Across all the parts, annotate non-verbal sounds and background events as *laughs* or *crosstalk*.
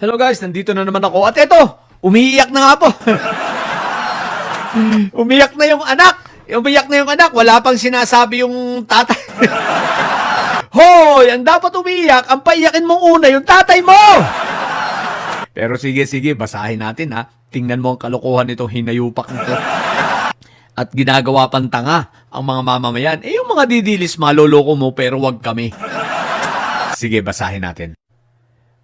Hello guys, nandito na naman ako. At eto, umiiyak na nga po. *laughs* umiyak na yung anak. Umiyak na yung anak. Wala pang sinasabi yung tatay. *laughs* Hoy, ang dapat umiyak, ang paiyakin mong una yung tatay mo. Pero sige, sige, basahin natin ha. Tingnan mo ang kalokohan nitong hinayupak nito. At ginagawa pang tanga ang mga mamamayan. Eh, yung mga didilis, maloloko mo pero wag kami. Sige, basahin natin.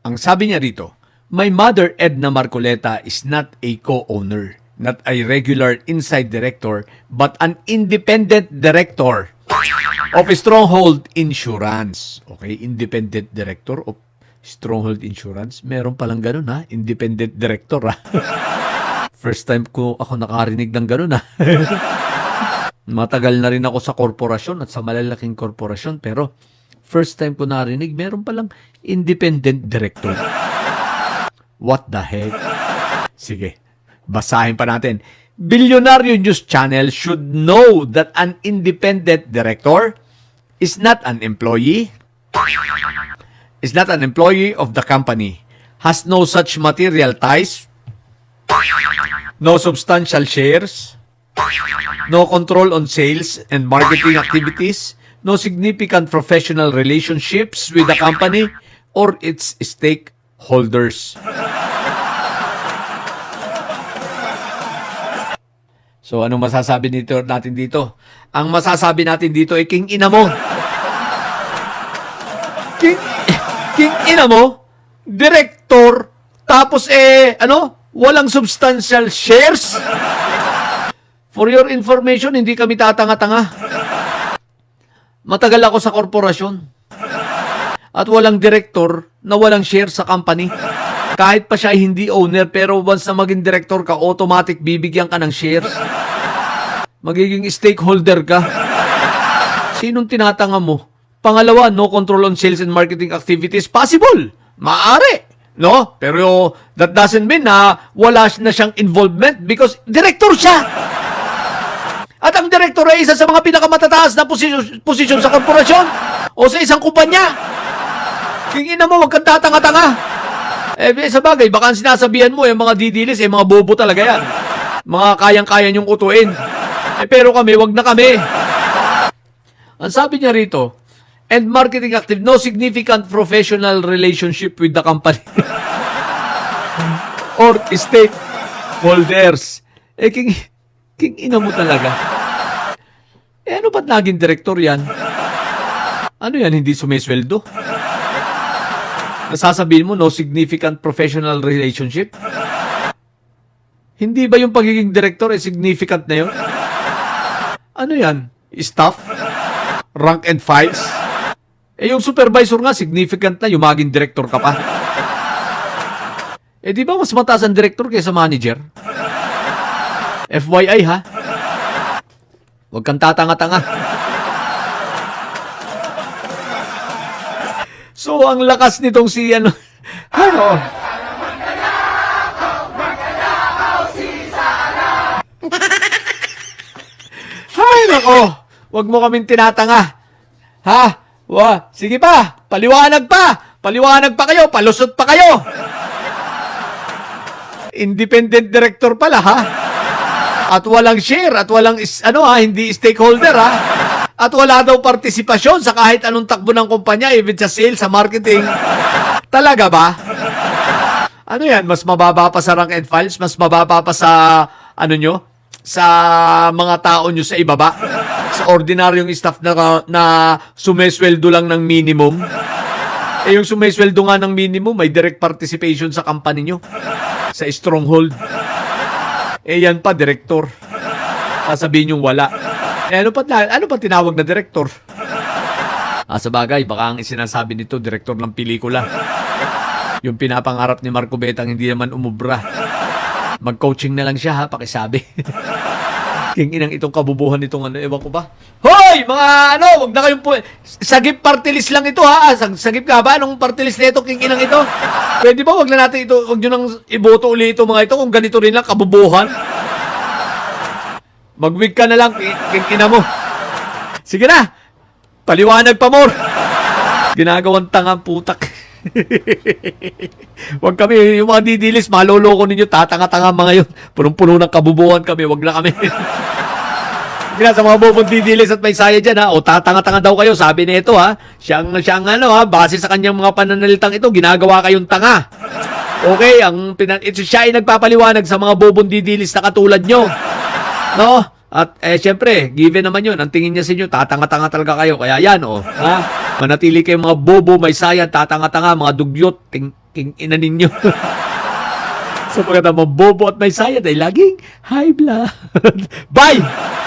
Ang sabi niya rito, My mother, Edna Marcoleta, is not a co-owner, not a regular inside director, but an independent director of Stronghold Insurance. Okay, independent director of Stronghold Insurance. Meron palang ganun ha, independent director ha. *laughs* First time ko ako nakarinig ng ganun ha. *laughs* Matagal na rin ako sa korporasyon at sa malalaking korporasyon pero first time ko narinig meron palang independent director. What the heck? Sige, basahin pa natin. Billionaire News Channel should know that an independent director is not an employee, is not an employee of the company, has no such material ties, no substantial shares, no control on sales and marketing activities, no significant professional relationships with the company or its stakeholders. So, anong masasabi dito natin dito? Ang masasabi natin dito ay king ina mo. King, king ina mo, director, tapos eh, ano, walang substantial shares. For your information, hindi kami tatanga-tanga. Matagal ako sa korporasyon. At walang director na walang share sa company. Kahit pa siya ay hindi owner, pero once na maging director ka, automatic bibigyan ka ng shares. Magiging stakeholder ka. Sinong tinatanga mo? Pangalawa, no control on sales and marketing activities. Possible. Maaari. No? Pero that doesn't mean na wala na siyang involvement because director siya. At ang direktor ay isa sa mga pinakamatataas na posisyon, posisyon sa korporasyon o sa isang kumpanya. Kingin na mo, huwag kang tatanga-tanga. Eh, sa bagay, baka ang sinasabihan mo, yung mga didilis, eh, mga bobo talaga yan. Mga kayang-kaya niyong utuin. Eh, pero kami, wag na kami. Ang sabi niya rito, and marketing active, no significant professional relationship with the company. *laughs* or stakeholders. Eh, king, king ina mo talaga. Eh, ano ba't naging direktor yan? Ano yan, hindi sumisweldo? Nasasabihin mo, no significant professional relationship? Hindi ba yung pagiging director eh significant na yun? Ano yan? Staff? Rank and files? Eh yung supervisor nga, significant na, yung maging director ka pa. Eh di ba mas mataas ang director kaysa manager? FYI ha? Huwag kang tatanga-tanga. So, ang lakas nitong si ano... *laughs* Ano? Ay, nako! Huwag mo kaming tinatanga. Ha? Wa, sige pa! Paliwanag pa! Paliwanag pa kayo! Palusot pa kayo! Independent director pala, ha? At walang share, at walang, ano ha, hindi stakeholder, ha? At wala daw partisipasyon sa kahit anong takbo ng kumpanya, even sa sales, sa marketing. Talaga ba? Ano yan? Mas mababa pa sa rank and files? Mas mababa pa sa, ano nyo? Sa mga tao nyo sa ibaba? Sa ordinaryong staff na, na sumesweldo lang ng minimum? Eh yung sumesweldo nga ng minimum, may direct participation sa company nyo. Sa stronghold. Eh yan pa, director. Sasabihin yung wala. Eh ano pa, ano pa tinawag na director? Ah, sa bagay, baka ang isinasabi nito, director ng pelikula. Yung pinapangarap ni Marco Betang hindi naman umubra. Mag-coaching na lang siya ha, pakisabi. *laughs* King inang itong kabubuhan nitong ano, ewan ko ba? Hoy! Mga ano, wag na kayong po... Sagip party lang ito ha. Sag sagip ka ba? Anong party list na ito, king inang ito? Pwede ba wag na natin ito, wag nyo nang iboto uli ito mga ito kung ganito rin lang, kabubuhan? Mag-wig ka na lang, king, king ina mo. Sige na! Paliwanag pa more! Ginagawang tangang putak. *laughs* Huwag kami, yung mga didilis, maloloko ninyo, tatanga-tanga mga yun. Punong-puno ng kabubuhan kami, wag na kami. *laughs* Kaya sa mga bubong didilis at may saya dyan ha, o tatanga-tanga daw kayo, sabi nito ha, siyang, siyang ano ha, base sa kanyang mga pananalitang ito, ginagawa kayong tanga. Okay, ang ito siya ay nagpapaliwanag sa mga bobong didilis na katulad nyo. No? At eh syempre, given naman 'yun, ang tingin niya sa inyo, tatanga-tanga talaga kayo. Kaya yan oh, ha? Manatili kayong mga bobo, may saya, tatanga-tanga, mga dugyot, ting, ting ina ninyo. *laughs* so pagkatapos mga bobo at may saya, dahil laging high blood. *laughs* Bye!